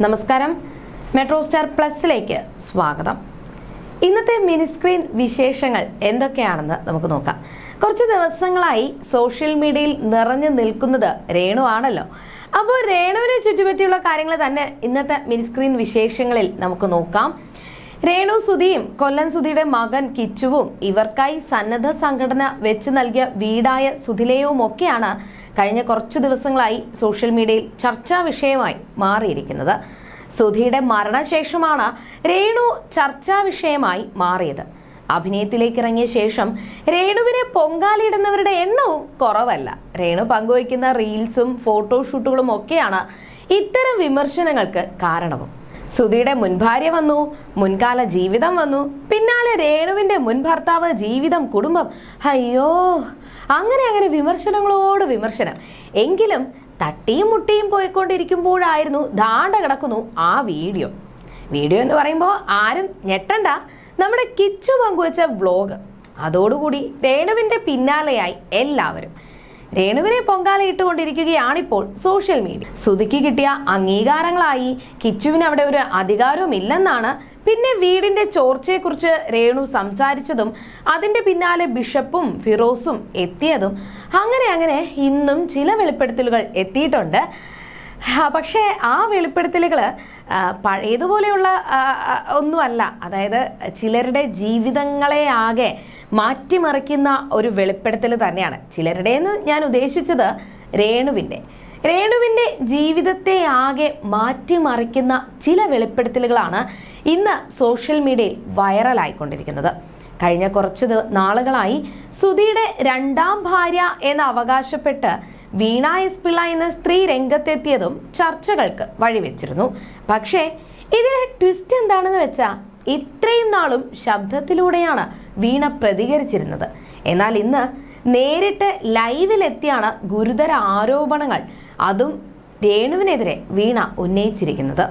നമസ്കാരം. Metro star പ്ലസിലേക്ക് സ്വാഗതം. ഇന്നത്തെ മിനിസ്ക്രീൻ വിശേഷങ്ങൾ എന്തൊക്കെയാണെന്ന് നമുക്ക് നോക്കാം. കുറച്ച് ദിവസങ്ങളായി സോഷ്യൽ മീഡിയയിൽ നിറഞ്ഞു നിൽക്കുന്നത് രേണു ആണല്ലോ. അപ്പോൾ രേണുവിനെ ചുറ്റുപറ്റിയുള്ള കാര്യങ്ങൾ തന്നെ ഇന്നത്തെ മിനിസ്ക്രീൻ വിശേഷങ്ങളിൽ നമുക്ക് നോക്കാം. രേണു സുധിയും കൊല്ലൻ സുധിയുടെ മകൻ കിച്ചുവും ഇവർക്കായി സന്നദ്ധ സംഘടന വെച്ച് നൽകിയ വീടായ സുധിലയവും ഒക്കെയാണ് കഴിഞ്ഞ കുറച്ചു ദിവസങ്ങളായി സോഷ്യൽ മീഡിയയിൽ ചർച്ചാ വിഷയമായി മാറിയിരിക്കുന്നത്. സുധിയുടെ മരണശേഷമാണ് രേണു ചർച്ചാ വിഷയമായി മാറിയത്. അഭിനയത്തിലേക്ക് ഇറങ്ങിയ ശേഷം രേണുവിനെ പൊങ്കാലിടുന്നവരുടെ എണ്ണവും കുറവല്ല. രേണു പങ്കുവയ്ക്കുന്ന റീൽസും ഫോട്ടോഷൂട്ടുകളും ഒക്കെയാണ് ഇത്തരം വിമർശനങ്ങൾക്ക് കാരണവും. സുധിയുടെ മുൻഭാര്യ വന്നു മുൻകാല ജീവിതം വന്നു പിന്നാലെ രേണുവിന്റെ മുൻ ഭർത്താവ് ജീവിതം കുടുംബം. അയ്യോ അങ്ങനെ അങ്ങനെ വിമർശനങ്ങളോട് വിമർശനം. എങ്കിലും തട്ടിയും മുട്ടിയും പോയിക്കൊണ്ടിരിക്കുമ്പോഴായിരുന്നു ദാണ്ട കിടക്കുന്നു ആ വീഡിയോ. വീഡിയോ എന്ന് പറയുമ്പോൾ ആരും ഞെട്ടണ്ട നമ്മുടെ കിച്ചു പങ്കുവച്ച വ്ലോഗ്. അതോടുകൂടി രേണുവിന്റെ പിന്നാലെയായി എല്ലാവരും. രേണുവിനെ പൊങ്കാലയിട്ടുകൊണ്ടിരിക്കുകയാണിപ്പോൾ സോഷ്യൽ മീഡിയ. സുധിക്ക് കിട്ടിയ അംഗീകാരങ്ങളായി കിച്ചുവിന് അവിടെ ഒരു അധികാരവും ഇല്ലെന്നാണ് പിന്നെ വീടിന്റെ ചോർച്ചയെക്കുറിച്ച് രേണു സംസാരിച്ചതും അതിന്റെ പിന്നാലെ ബിഷപ്പും ഫിറോസും എത്തിയതും അങ്ങനെ അങ്ങനെ ഇന്നും ചില വെളിപ്പെടുത്തലുകൾ എത്തിയിട്ടുണ്ട്. പക്ഷേ ആ വെളിപ്പെടുത്തലുകൾ പഴയതുപോലെയുള്ള ഒന്നുമല്ല. അതായത് ചിലരുടെ ജീവിതങ്ങളെ ആകെ മാറ്റിമറിക്കുന്ന ഒരു വെളിപ്പെടുത്തൽ തന്നെയാണ്. ചിലരുടെ എന്ന് ഞാൻ ഉദ്ദേശിച്ചത് രേണുവിന്റെ. രേണുവിന്റെ ജീവിതത്തെ ആകെ മാറ്റിമറിക്കുന്ന ചില വെളിപ്പെടുത്തലുകളാണ് ഇന്ന് സോഷ്യൽ മീഡിയയിൽ വൈറലായിക്കൊണ്ടിരിക്കുന്നത്. കഴിഞ്ഞ കുറച്ച് നാളുകളായി സുധിയുടെ രണ്ടാം ഭാര്യ എന്ന് അവകാശപ്പെട്ട് വീണ എസ് പിള്ള എന്ന സ്ത്രീ രംഗത്തെത്തിയതും ചർച്ചകൾക്ക് വഴിവെച്ചിരുന്നു. പക്ഷേ ഇതിലെ ട്വിസ്റ്റ് എന്താണെന്ന് വെച്ചാൽ ഇത്രയും നാളും ശബ്ദത്തിലൂടെയാണ് വീണ പ്രതികരിച്ചിരുന്നത്. എന്നാൽ ഇന്ന് നേരിട്ട് ലൈവിലെത്തിയാണ് ഗുരുതര ആരോപണങ്ങൾ. അതും രേണുവിനെതിരെ വീണ ഉന്നയിച്ചിരിക്കുന്നത്.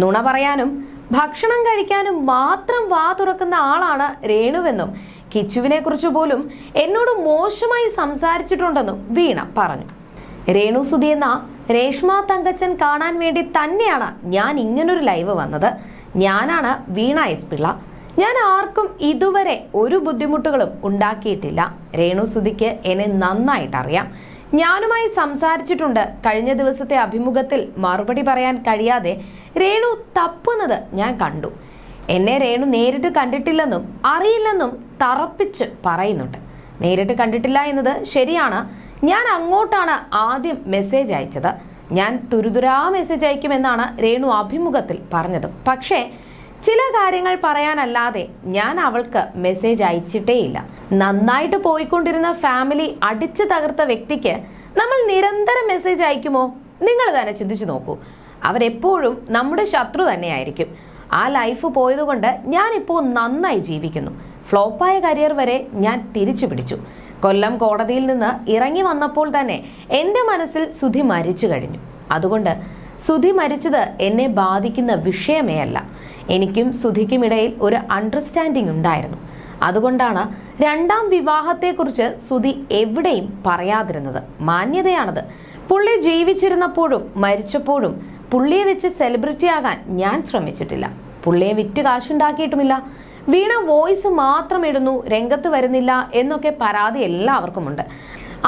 നുണ പറയാനും ഭക്ഷണം കഴിക്കാനും മാത്രം വാ തുറക്കുന്ന ആളാണ് രേണുവെന്നും കിച്ചുവിനെ കുറിച്ച് പോലും എന്നോട് മോശമായി സംസാരിച്ചിട്ടുണ്ടെന്നും വീണ പറഞ്ഞു. രേണു സുധി എന്ന രേഷ്മ തങ്കച്ചൻ കാണാൻ വേണ്ടി തന്നെയാണ് ഞാൻ ഇങ്ങനൊരു ലൈവ് വന്നത്. ഞാനാണ് വീണ എസ് പിള്ള. ഞാൻ ആർക്കും ഇതുവരെ ഒരു ബുദ്ധിമുട്ടുകളും ഉണ്ടാക്കിയിട്ടില്ല. രേണു സുധിക്ക് എന്നെ നന്നായിട്ട് അറിയാം. ഞാനുമായി സംസാരിച്ചിട്ടുണ്ട്. കഴിഞ്ഞ ദിവസത്തെ അഭിമുഖത്തിൽ മറുപടി പറയാൻ കഴിയാതെ രേണു തപ്പുന്നത് ഞാൻ കണ്ടു. എന്നെ രേണു നേരിട്ട് കണ്ടിട്ടില്ലെന്നും അറിയില്ലെന്നും തറപ്പിച്ച് പറയുന്നുണ്ട്. നേരിട്ട് കണ്ടിട്ടില്ല എന്നത് ശരിയാണ്. ഞാൻ അങ്ങോട്ടാണ് ആദ്യം മെസ്സേജ് അയച്ചത്. ഞാൻ തുരുതുരാ മെസ്സേജ് അയക്കുമെന്നാണ് രേണു അഭിമുഖത്തിൽ പറഞ്ഞത്. പക്ഷേ ചില കാര്യങ്ങൾ പറയാനല്ലാതെ ഞാൻ അവൾക്ക് മെസ്സേജ് അയച്ചിട്ടേയില്ല. നന്നായിട്ട് പോയിക്കൊണ്ടിരുന്ന ഫാമിലി അടിച്ചു തകർത്ത വ്യക്തിക്ക് നമ്മൾ നിരന്തരം മെസ്സേജ് അയക്കുമോ? നിങ്ങൾ തന്നെ ചിന്തിച്ചു നോക്കൂ. അവരെപ്പോഴും നമ്മുടെ ശത്രു തന്നെയായിരിക്കും. ആ ലൈഫ് പോയതുകൊണ്ട് ഞാനിപ്പോൾ നന്നായി ജീവിക്കുന്നു. ഫ്ലോപ്പായ കരിയർ വരെ ഞാൻ തിരിച്ചു പിടിച്ചു. കൊല്ലം കോടതിയിൽ നിന്ന് ഇറങ്ങി വന്നപ്പോൾ തന്നെ എന്റെ മനസ്സിൽ സുധി മരിച്ചു കഴിഞ്ഞു. അതുകൊണ്ട് സുധി മരിച്ചത് എന്നെ ബാധിക്കുന്ന വിഷയമേ അല്ല. എനിക്കും സുധിക്കും ഇടയിൽ ഒരു അണ്ടർസ്റ്റാൻഡിംഗ് ഉണ്ടായിരുന്നു. അതുകൊണ്ടാണ് രണ്ടാം വിവാഹത്തെക്കുറിച്ച് സുധി എവിടെയും പറയാതിരുന്നത്. മാന്യതയാണത്. പുള്ളി ജീവിച്ചിരുന്നപ്പോഴും മരിച്ചപ്പോഴും പുള്ളിയെ വെച്ച് സെലിബ്രിറ്റി ആകാൻ ഞാൻ ശ്രമിച്ചിട്ടില്ല. പുള്ളിയെ വിറ്റ് കാശുണ്ടാക്കിയിട്ടുമില്ല. വീണ വോയിസ് മാത്രം ഇടുന്നു രംഗത്ത് വരുന്നില്ല എന്നൊക്കെ പരാതി എല്ലാവർക്കുമുണ്ട്.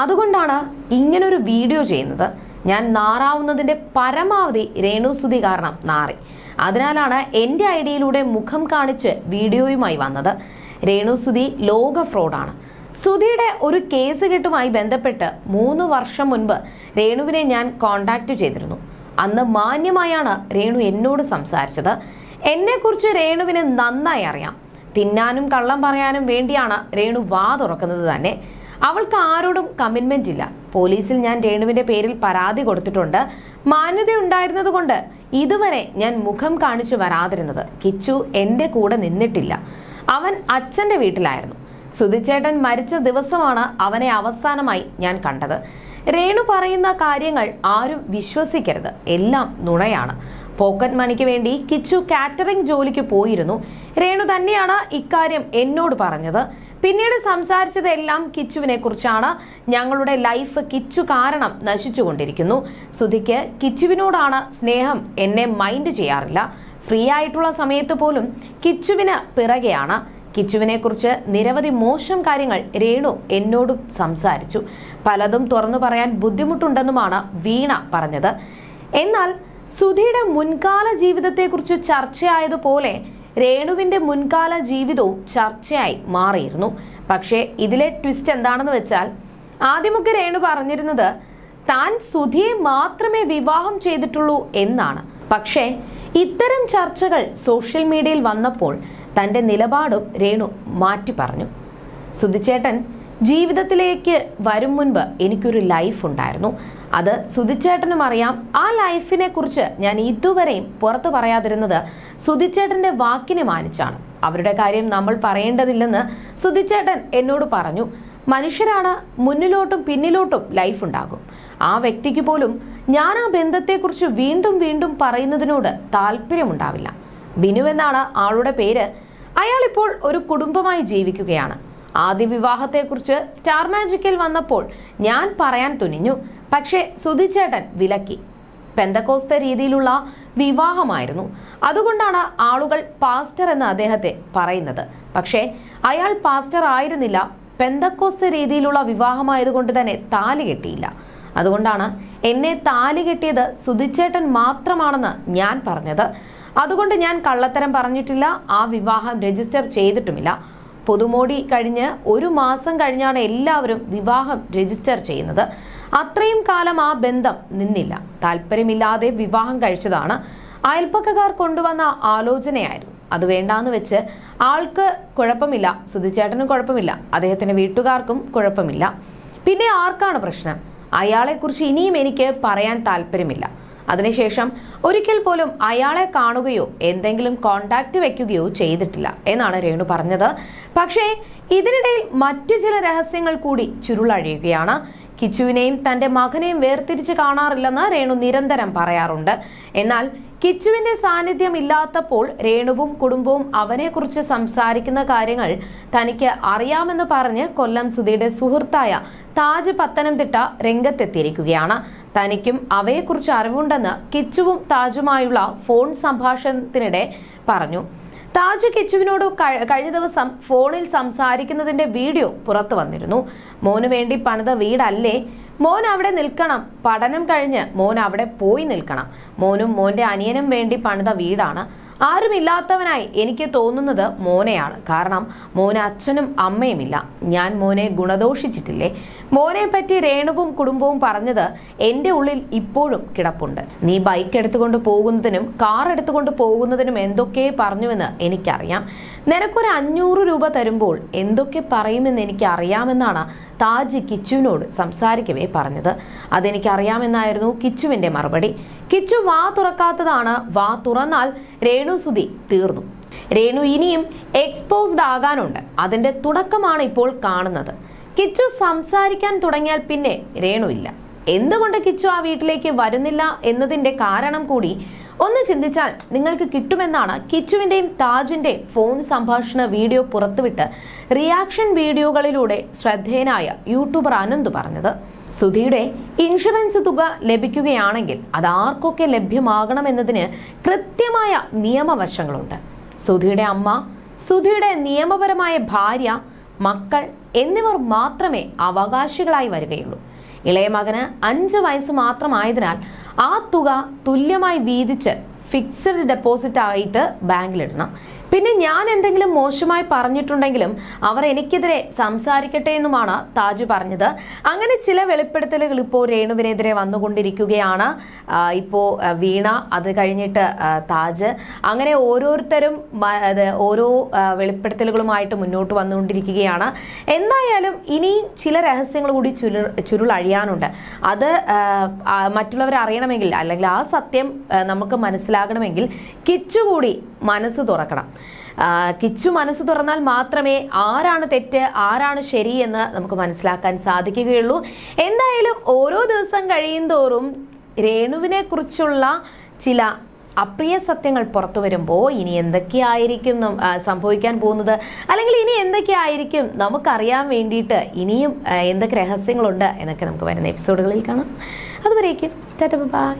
അതുകൊണ്ടാണ് ഇങ്ങനൊരു വീഡിയോ ചെയ്യുന്നത്. ഞാൻ നാറാവുന്നതിന്റെ പരമാവധി രേണുസുതി കാരണം നാറി. അതിനാലാണ് എന്റെ ഐഡിയിലൂടെ മുഖം കാണിച്ച് വീഡിയോയുമായി വന്നത്. രേണുസുതി ലോക ഫ്രോഡാണ്. സുധിയുടെ ഒരു കേസ് കെട്ടുമായി ബന്ധപ്പെട്ട് മൂന്ന് വർഷം മുൻപ് രേണുവിനെ ഞാൻ കോണ്ടാക്ട് ചെയ്തിരുന്നു. അന്ന് മാന്യമായാണ് രേണു എന്നോട് സംസാരിച്ചത്. എന്നെക്കുറിച്ച് രേണുവിന് നന്നായി അറിയാം. തിന്നാനും കള്ളം പറയാനും വേണ്ടിയാണ് രേണു വാ തുറക്കുന്നത് തന്നെ. അവൾക്ക് ആരോടും കമ്മിറ്റ്മെന്റ് ഇല്ല. പോലീസിൽ ഞാൻ രേണുവിന്റെ പേരിൽ പരാതി കൊടുത്തിട്ടുണ്ട്. മാന്യത ഉണ്ടായിരുന്നത് കൊണ്ട് ഇതുവരെ ഞാൻ മുഖം കാണിച്ചു വരാതിരുന്നത്. കിച്ചു എന്റെ കൂടെ നിന്നിട്ടില്ല. അവൻ അച്ഛന്റെ വീട്ടിലായിരുന്നു. സുധിച്ചേട്ടൻ മരിച്ച ദിവസമാണ് അവനെ അവസാനമായി ഞാൻ കണ്ടത്. രേണു പറയുന്ന കാര്യങ്ങൾ ആരും വിശ്വസിക്കരുത്. എല്ലാം നുണയാണ്. പോക്കറ്റ് മണിക്ക് വേണ്ടി കിച്ചു കാറ്ററിംഗ് ജോലിക്ക് പോയിരുന്നു. രേണു തന്നെയാണ് ഇക്കാര്യം എന്നോട് പറഞ്ഞത്. പിന്നീട് സംസാരിച്ചതെല്ലാം കിച്ചുവിനെ കുറിച്ചാണ്. ഞങ്ങളുടെ ലൈഫ് കിച്ചു കാരണം നശിച്ചുകൊണ്ടിരിക്കുന്നു. സുധിക്ക് കിച്ചുവിനോടാണ് സ്നേഹം എന്നെ മൈൻഡ് ചെയ്യാറില്ല. ഫ്രീ ആയിട്ടുള്ള സമയത്ത് പോലും കിച്ചുവിന് പിറകെയാണ്. കിച്ചുവിനെ കുറിച്ച് നിരവധി മോശം കാര്യങ്ങൾ രേണു എന്നോടും സംസാരിച്ചു. പലതും തുറന്നു പറയാൻ ബുദ്ധിമുട്ടുണ്ടെന്നുമാണ് വീണ പറഞ്ഞത്. എന്നാൽ സുധിയുടെ മുൻകാല ജീവിതത്തെക്കുറിച്ച് ചർച്ചയായതുപോലെ രേണുവിന്റെ മുൻകാല ജീവിതവും ചർച്ചയായി മാറിയിരുന്നു. പക്ഷേ ഇതിലെ ട്വിസ്റ്റ് എന്താണെന്ന് വെച്ചാൽ ആദ്യമൊക്കെ രേണു പറഞ്ഞിരുന്നത് താൻ സുധിയെ മാത്രമേ വിവാഹം ചെയ്തിട്ടുള്ളൂ എന്നാണ്. പക്ഷേ ഇത്തരം ചർച്ചകൾ സോഷ്യൽ മീഡിയയിൽ വന്നപ്പോൾ തന്റെ നിലപാടും രേണു മാറ്റി പറഞ്ഞു. സുധിച്ചേട്ടൻ ജീവിതത്തിലേക്ക് വരും മുൻപ് എനിക്കൊരു ലൈഫ് ഉണ്ടായിരുന്നു. അത് സുധിച്ചേട്ടനും അറിയാം. ആ ലൈഫിനെ കുറിച്ച് ഞാൻ ഇതുവരെയും പുറത്തു പറയാതിരുന്നത് സുധിച്ചേട്ടന്റെ വാക്കിനെ മാനിച്ചാണ്. അവരുടെ കാര്യം നമ്മൾ പറയേണ്ടതില്ലെന്ന് സുധിച്ചേട്ടൻ എന്നോട് പറഞ്ഞു. മനുഷ്യരാണ് മുന്നിലോട്ടും പിന്നിലോട്ടും ലൈഫ് ഉണ്ടാകും. ആ വ്യക്തിക്ക് പോലും ഞാൻ ആ ബന്ധത്തെക്കുറിച്ച് വീണ്ടും വീണ്ടും പറയുന്നതിനോട് താല്പര്യമുണ്ടാവില്ല ബിനു എന്നാണ് ആളുടെ പേര് അയാൾ ഇപ്പോൾ ഒരു കുടുംബമായി ജീവിക്കുകയാണ്. ആദ്യ വിവാഹത്തെക്കുറിച്ച് സ്റ്റാർ മാജിക്കിൽ വന്നപ്പോൾ ഞാൻ പറയാൻ തുനിഞ്ഞു. പക്ഷേ സുധിച്ചേട്ടൻ വിലക്കി. പെന്തക്കോസ്ത രീതിയിലുള്ള വിവാഹമായിരുന്നു. അതുകൊണ്ടാണ് ആളുകൾ പാസ്റ്റർ എന്ന് അദ്ദേഹത്തെ പറയുന്നത്. പക്ഷേ അയാൾ പാസ്റ്റർ ആയിരുന്നില്ല. പെന്തക്കോസ്ത രീതിയിലുള്ള വിവാഹമായതുകൊണ്ട് തന്നെ താലി കെട്ടിയില്ല. അതുകൊണ്ടാണ് എന്നെ താലി കെട്ടിയത് സുധിച്ചേട്ടൻ മാത്രമാണെന്ന് ഞാൻ പറഞ്ഞത്. അതുകൊണ്ട് ഞാൻ കള്ളത്തരം പറഞ്ഞിട്ടില്ല ആ വിവാഹം രജിസ്റ്റർ ചെയ്തിട്ടുമില്ല. പുതുമോടി കഴിഞ്ഞ് ഒരു മാസം കഴിഞ്ഞാണ് എല്ലാവരും വിവാഹം രജിസ്റ്റർ ചെയ്യുന്നത്. അത്രയും കാലം ആ ബന്ധം നിന്നില്ല. താല്പര്യമില്ലാതെ വിവാഹം കഴിച്ചതാണ്. അയൽപ്പക്കക്കാർ കൊണ്ടുവന്ന ആലോചനയായിരുന്നു. അത് വേണ്ടാന്ന് വെച്ച് ആൾക്ക് കുഴപ്പമില്ല സുധിച്ചേട്ടനും കുഴപ്പമില്ല അദ്ദേഹത്തിന്റെ വീട്ടുകാർക്കും കുഴപ്പമില്ല. പിന്നെ ആർക്കാണ് പ്രശ്നം? അയാളെക്കുറിച്ച് ഇനിയും എനിക്ക് പറയാൻ താല്പര്യമില്ല. അതിനുശേഷം ഒരിക്കൽ പോലും അയാളെ കാണുകയോ എന്തെങ്കിലും കോണ്ടാക്ട് വെക്കുകയോ ചെയ്തിട്ടില്ല എന്നാണ് രേണു പറഞ്ഞത്. പക്ഷേ ഇതിനിടയിൽ മറ്റു ചില രഹസ്യങ്ങൾ കൂടി ചുരുളഴിയുകയാണ്. കിച്ചുവിനെയും തന്റെ മകനെയും വേർതിരിച്ച് കാണാറില്ലെന്ന് രേണു നിരന്തരം പറയാറുണ്ട്. എന്നാൽ കിച്ചുവിന്റെ സാന്നിധ്യം ഇല്ലാത്തപ്പോൾ രേണുവും കുടുംബവും അവനെക്കുറിച്ച് സംസാരിക്കുന്ന കാര്യങ്ങൾ തനിക്ക് അറിയാമെന്ന് പറഞ്ഞ് കൊല്ലം സുധിയുടെ സുഹൃത്തായ താജ് പത്തനംതിട്ട രംഗത്തെത്തിയിരിക്കുകയാണ്. തനിക്കും അവയെക്കുറിച്ച് അറിവുണ്ടെന്ന് കിച്ചുവും താജുമായുള്ള ഫോൺ സംഭാഷണത്തിനിടെ പറഞ്ഞു. താജ് കിച്ചുവിനോട് കഴിഞ്ഞ ദിവസം ഫോണിൽ സംസാരിക്കുന്നതിന്റെ വീഡിയോ പുറത്തു വന്നിരുന്നു. മോനു വേണ്ടി പണിത വീടല്ലേ? മോൻ അവിടെ നിൽക്കണം. പഠനം കഴിഞ്ഞ് മോൻ അവിടെ പോയി നിൽക്കണം. മോനും മോന്റെ അനിയനും വേണ്ടി പണിത വീടാണ്. ആരുമില്ലാത്തവനായി എനിക്ക് തോന്നുന്നത് മോനെയാണ്. കാരണം മോന് അച്ഛനും അമ്മയുമില്ല. ഞാൻ മോനെ ഗുണദോഷിച്ചിട്ടില്ലേ? മോനെ പറ്റി രേണുവും കുടുംബവും പറഞ്ഞത് എന്റെ ഉള്ളിൽ ഇപ്പോഴും കിടപ്പുണ്ട്. നീ ബൈക്ക് എടുത്തുകൊണ്ട് പോകുന്നതിനും കാർ എടുത്തുകൊണ്ട് പോകുന്നതിനും എന്തൊക്കെ പറഞ്ഞുവെന്ന് എനിക്കറിയാം. നിനക്കൊരു അഞ്ഞൂറ് രൂപ തരുമ്പോൾ എന്തൊക്കെ പറയുമെന്ന് എനിക്ക് അറിയാമെന്നാണ് താജ് കിച്ചുവിനോട് സംസാരിക്കവേ പറഞ്ഞത്. അതെനിക്കറിയാമെന്നായിരുന്നു കിച്ചുവിന്റെ മറുപടി. കിച്ചു വാ തുറക്കാത്തതാണ് വാ തുറന്നാൽ രേണു സുധി തീർന്നു. രേണു ഇനിയും എക്സ്പോസ്ഡ് ആകാനുണ്ട്. അതിന്റെ തുടക്കമാണ് ഇപ്പോൾ കാണുന്നത്. കിച്ചു സംസാരിക്കാൻ തുടങ്ങിയാൽ പിന്നെ രേണു ഇല്ല. എന്തുകൊണ്ട് കിച്ചു ആ വീട്ടിലേക്ക് വരുന്നില്ല എന്നതിന്റെ കാരണം കൂടി ഒന്ന് ചിന്തിച്ചാൽ നിങ്ങൾക്ക് കിട്ടുമെന്നാണ് കിച്ചുവിന്റെയും താജിന്റെയും ഫോൺ സംഭാഷണ വീഡിയോ പുറത്തുവിട്ട് റിയാക്ഷൻ വീഡിയോകളിലൂടെ ശ്രദ്ധേയനായ യൂട്യൂബർ അനന്ത് പറഞ്ഞത്. സുധിയുടെ ഇൻഷുറൻസ് തുക ലഭിക്കുകയാണെങ്കിൽ അത് ആർക്കൊക്കെ ലഭ്യമാകണമെന്നതിന് കൃത്യമായ നിയമവശങ്ങളുണ്ട്. സുധിയുടെ അമ്മ സുധിയുടെ നിയമപരമായ ഭാര്യ മക്കൾ എന്നിവർ മാത്രമേ അവകാശികളായി വരികയുള്ളൂ. ഇളയ മകന് അഞ്ച് വയസ്സ് മാത്രമായതിനാൽ ആ തുക തുല്യമായി വീതിച്ച് ഫിക്സഡ് ഡെപ്പോസിറ്റ് ആയിട്ട് ബാങ്കിലിടണം. പിന്നെ ഞാൻ എന്തെങ്കിലും മോശമായി പറഞ്ഞിട്ടുണ്ടെങ്കിലും അവർ എനിക്കെതിരെ സംസാരിക്കട്ടെ എന്നുമാണ് താജ് പറഞ്ഞത്. അങ്ങനെ ചില വെളിപ്പെടുത്തലുകൾ ഇപ്പോൾ രേണുവിനെതിരെ വന്നുകൊണ്ടിരിക്കുകയാണ്. ഇപ്പോൾ വീണ അത് കഴിഞ്ഞിട്ട് താജ്. അങ്ങനെ ഓരോരുത്തരും ഓരോ വെളിപ്പെടുത്തലുകളുമായിട്ട് മുന്നോട്ട് വന്നുകൊണ്ടിരിക്കുകയാണ്. എന്തായാലും ഇനിയും ചില രഹസ്യങ്ങൾ കൂടി ചുരു ചുരുളഴിയാനുണ്ട്. അത് മറ്റുള്ളവർ അറിയണമെങ്കിൽ അല്ലെങ്കിൽ ആ സത്യം നമുക്ക് മനസ്സിലാകണമെങ്കിൽ കിച്ചു കൂടി മനസ്സ് തുറക്കണം. കിച്ചു മനസ്സ് തുറന്നാൽ മാത്രമേ ആരാണ് തെറ്റ് ആരാണ് ശരി എന്ന് നമുക്ക് മനസ്സിലാക്കാൻ സാധിക്കുകയുള്ളൂ. എന്തായാലും ഓരോ ദിവസം കഴിയും തോറും രേണുവിനെ കുറിച്ചുള്ള ചില അപ്രിയ സത്യങ്ങൾ പുറത്തു വരുമ്പോൾ ഇനി എന്തൊക്കെയായിരിക്കും സംഭവിക്കാൻ പോകുന്നത്? അല്ലെങ്കിൽ ഇനി എന്തൊക്കെയായിരിക്കും നമുക്കറിയാൻ വേണ്ടിയിട്ട് ഇനിയും എന്തൊക്കെ രഹസ്യങ്ങളുണ്ട് എന്നൊക്കെ നമുക്ക് വരുന്ന എപ്പിസോഡുകളിൽ കാണാം. അതുവരേക്കും ടാറ്റ ബൈ.